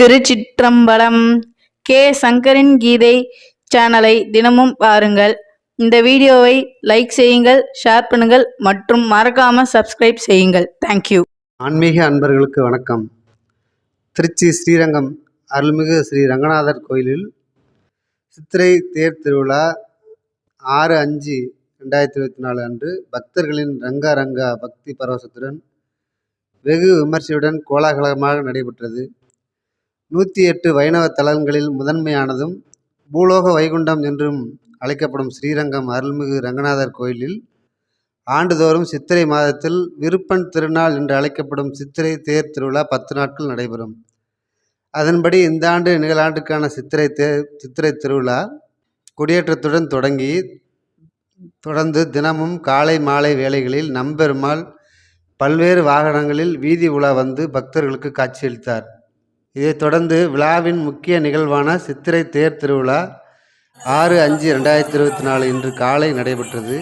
திருச்சிற்றம்பலம் K. சங்கரின் கீதை சேனலை தினமும் பாருங்கள். இந்த வீடியோவை லைக் செய்யுங்கள் ஷேர் பண்ணுங்கள் மற்றும் மறக்காம சப்ஸ்கிரைப் செய்யுங்கள். தேங்க்யூ ஆன்மீக அன்பர்களுக்கு வணக்கம். திருச்சி ஸ்ரீரங்கம் அருள்மிகு ஸ்ரீ ரங்கநாதர் கோயிலில் சித்திரை தேர் திருவிழா ஆறு அஞ்சு ரெண்டாயிரத்தி இருபத்தி நாலு அன்று பக்தர்களின் ரங்கா ரங்கா பக்தி பரவசத்துடன் வெகு விமர்சையுடன் கோலாகலமாக நடைபெற்றது. நூற்றி எட்டு வைணவ தலங்களில் முதன்மையானதும் பூலோக வைகுண்டம் என்றும் அழைக்கப்படும் ஸ்ரீரங்கம் அருள்மிகு ரங்கநாதர் கோயிலில் ஆண்டுதோறும் சித்திரை மாதத்தில் விருப்பன் திருநாள் என்று அழைக்கப்படும் சித்திரை தேர் திருவிழா பத்து நாட்கள் நடைபெறும். அதன்படி இந்த ஆண்டு நிகழாண்டுக்கான சித்திரை தேர் சித்திரை திருவிழா கொடியேற்றத்துடன் தொடங்கி தொடர்ந்து தினமும் காலை மாலை வேளைகளில் நம்பெருமாள் பல்வேறு வாகனங்களில் வீதி உலா வந்து பக்தர்களுக்கு காட்சியளித்தார். இதைத் தொடர்ந்து விழாவின் முக்கிய நிகழ்வான சித்திரை தேர் திருவிழா ஆறு அஞ்சு ரெண்டாயிரத்தி இருபத்தி நாலு இன்று காலை நடைபெற்றது.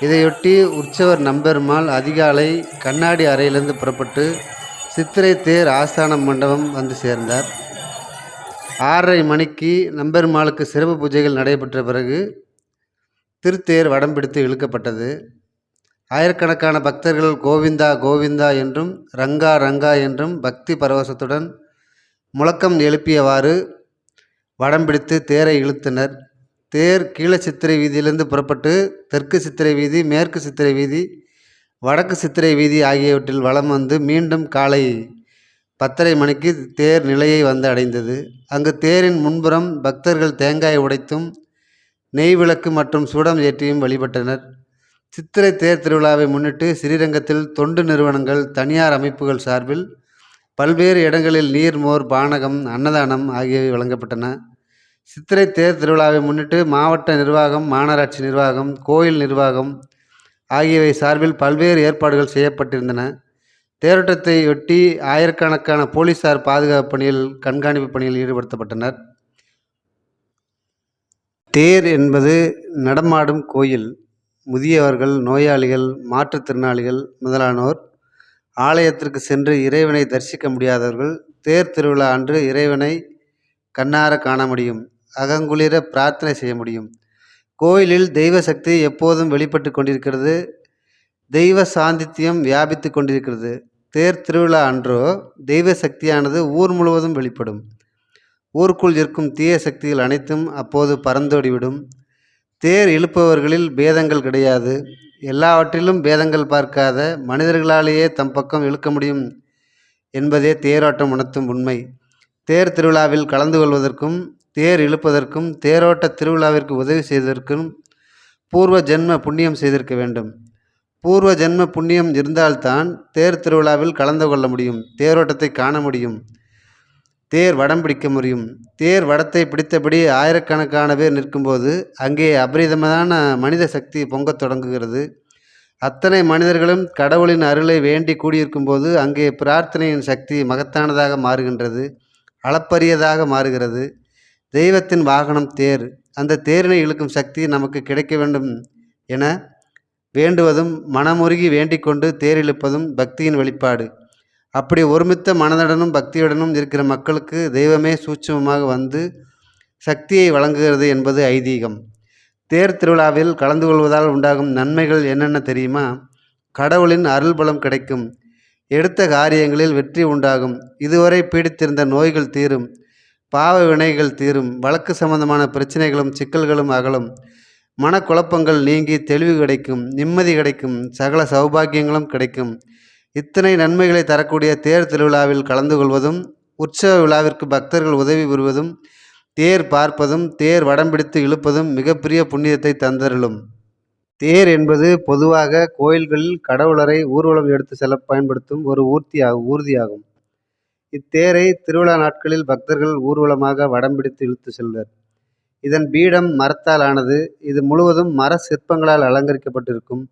இதையொட்டி உற்சவர் நம்பெருமாள் அதிகாலை கண்ணாடி அறையிலிருந்து புறப்பட்டு சித்திரை தேர் ஆஸ்தான மண்டபம் வந்து சேர்ந்தார். ஆறரை மணிக்கு நம்பெருமாளுக்கு சிறப்பு பூஜைகள் நடைபெற்ற பிறகு திருத்தேர் வடம் பிடித்து இழுக்கப்பட்டது. ஆயிரக்கணக்கான பக்தர்கள் கோவிந்தா கோவிந்தா என்றும் ரங்கா ரங்கா என்றும் பக்தி பரவசத்துடன் முழக்கம் எழுப்பியவாறு வடம் பிடித்து தேரை இழுத்தனர். தேர் கீழ சித்திரை வீதியிலிருந்து புறப்பட்டு தெற்கு சித்திரை வீதி மேற்கு சித்திரை வீதி வடக்கு சித்திரை வீதி ஆகியவற்றில் வலம் வந்து மீண்டும் காலை பத்தரை மணிக்கு தேர் நிலையை வந்து அடைந்தது. அங்கு தேரின் முன்புறம் பக்தர்கள் தேங்காய் உடைத்தும் நெய் விளக்கு மற்றும் சூடம் ஏற்றியும் வழிபட்டனர். சித்திரை தேர் திருவிழாவை முன்னிட்டு ஸ்ரீரங்கத்தில் தொண்டு நிறுவனங்கள் தனியார் அமைப்புகள் சார்பில் பல்வேறு இடங்களில் நீர் மோர் பானகம் அன்னதானம் ஆகியவை வழங்கப்பட்டன. சித்திரை தேர் திருவிழாவை முன்னிட்டு மாவட்ட நிர்வாகம் மாநகராட்சி நிர்வாகம் கோயில் நிர்வாகம் ஆகியவை சார்பில் பல்வேறு ஏற்பாடுகள் செய்யப்பட்டிருந்தன. தேரோட்டத்தையொட்டி ஆயிரக்கணக்கான போலீசார் பாதுகாப்பு பணியில் கண்காணிப்பு பணியில் ஈடுபடுத்தப்பட்டனர். தேர் என்பது நடமாடும் கோயில். முதியவர்கள் நோயாளிகள் மாற்றுத்திறனாளிகள் முதலானோர் ஆலயத்திற்கு சென்று இறைவனை தரிசிக்க முடியாதவர்கள் தேர் திருவிழா அன்று இறைவனை கண்ணார காண முடியும் அகங்குளிர பிரார்த்தனை செய்ய முடியும். கோயிலில் தெய்வ சக்தி எப்போதும் வெளிப்பட்டு கொண்டிருக்கிறது தெய்வ சாந்தித்தியம் வியாபித்து கொண்டிருக்கிறது. தேர் திருவிழா அன்றோ தெய்வ சக்தியானது ஊர் முழுவதும் வெளிப்படும். ஊருக்குள் இருக்கும் தீய சக்திகள் அனைத்தும் அப்போது பறந்தோடிவிடும். தேர் இழுப்பவர்களில் பேதங்கள் கிடையாது. எல்லாவற்றிலும் பேதங்கள் பார்க்காத மனிதர்களாலேயே தம் பக்கம் இழுக்க முடியும் என்பதே தேரோட்டம் உணர்த்தும் உண்மை. தேர் திருவிழாவில் கலந்து கொள்வதற்கும் தேர் இழுப்பதற்கும் தேரோட்ட திருவிழாவிற்கு உதவி செய்வதற்கும் பூர்வ ஜென்ம புண்ணியம் செய்திருக்க வேண்டும். பூர்வ ஜென்ம புண்ணியம் இருந்தால்தான் தேர் திருவிழாவில் கலந்து கொள்ள முடியும் தேரோட்டத்தை காண முடியும். தேர் வடம் பிடிக்க முடியும். தேர் வடத்தை பிடித்தபடி ஆயிரக்கணக்கான பேர் நிற்கும்போது அங்கே அபரிதமான மனித சக்தி பொங்கத் தொடங்குகிறது. அத்தனை மனிதர்களும் கடவுளின் அருளை வேண்டி கூடியிருக்கும்போது அங்கே பிரார்த்தனையின் சக்தி மகத்தானதாக மாறுகின்றது அளப்பரியதாக மாறுகிறது. தெய்வத்தின் வாகனம் தேர். அந்த தேரினை இழுக்கும் சக்தி நமக்கு கிடைக்க வேண்டும் என வேண்டுவதும் மனமுருகி வேண்டிக் கொண்டு தேர் இழுப்பதும் பக்தியின் வெளிப்பாடு. அப்படி ஒருமித்த மனதுடனும் பக்தியுடனும் இருக்கிற மக்களுக்கு தெய்வமே சூட்சமமாக வந்து சக்தியை வழங்குகிறது என்பது ஐதீகம். தேர் திருவிழாவில் கலந்து கொள்வதால் உண்டாகும் நன்மைகள் என்னென்ன தெரியுமா? கடவுளின் அருள்பலம் கிடைக்கும். எடுத்த காரியங்களில் வெற்றி உண்டாகும். இதுவரை பீடித்திருந்த நோய்கள் தீரும். பாவ வினைகள் தீரும். வழக்கு சம்பந்தமான பிரச்சனைகளும் சிக்கல்களும் அகலும். மனக்குழப்பங்கள் நீங்கி தெளிவு கிடைக்கும். நிம்மதி கிடைக்கும். சகல சௌபாக்கியங்களும் கிடைக்கும். இத்தனை நன்மைகளை தரக்கூடிய தேர் திருவிழாவில் கலந்து கொள்வதும் உற்சவ விழாவிற்கு பக்தர்கள் உதவி புரிவதும் தேர் பார்ப்பதும் தேர் வடம் பிடித்து இழுப்பதும் மிகப்பெரிய புண்ணியத்தை தந்தருளும். தேர் என்பது பொதுவாக கோயில்களில் கடவுளரை ஊர்வலம் எடுத்து செல்ல பயன்படுத்தும் ஒரு ஊர்த்தியாகும் ஊர்தியாகும். இத்தேரை திருவிழா நாட்களில் பக்தர்கள் ஊர்வலமாக வடம் பிடித்து இழுத்து செல்வர். இதன் பீடம் மரத்தால் ஆனது இது முழுவதும் மர சிற்பங்களால் அலங்கரிக்கப்பட்டிருக்கும்.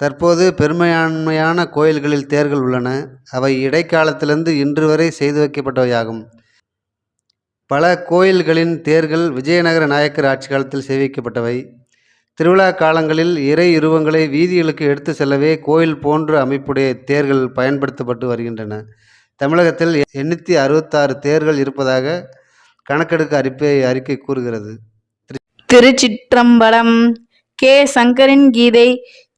தற்போது பெரும்பான்மையான கோயில்களில் தேர்கள் உள்ளன. அவை இடைக்காலத்திலிருந்து இன்று வரை செய்து வைக்கப்பட்டவையாகும். பல கோயில்களின் தேர்கள் விஜயநகர நாயக்கர் ஆட்சி காலத்தில் சேவிக்கப்பட்டவை திருவிழா காலங்களில் இறை உருவங்களை வீதிகளுக்கு எடுத்து செல்லவே கோயில் போன்ற அமைப்புடைய தேர்கள் பயன்படுத்தப்பட்டு வருகின்றன. தமிழகத்தில் எண்ணூற்றி அறுபத்தாறு தேர்கள் இருப்பதாக கணக்கெடுக்க அறிப்பை அறிக்கை கூறுகிறது. திருச்சிற்றம்பலம் கே சங்கரின் கீதை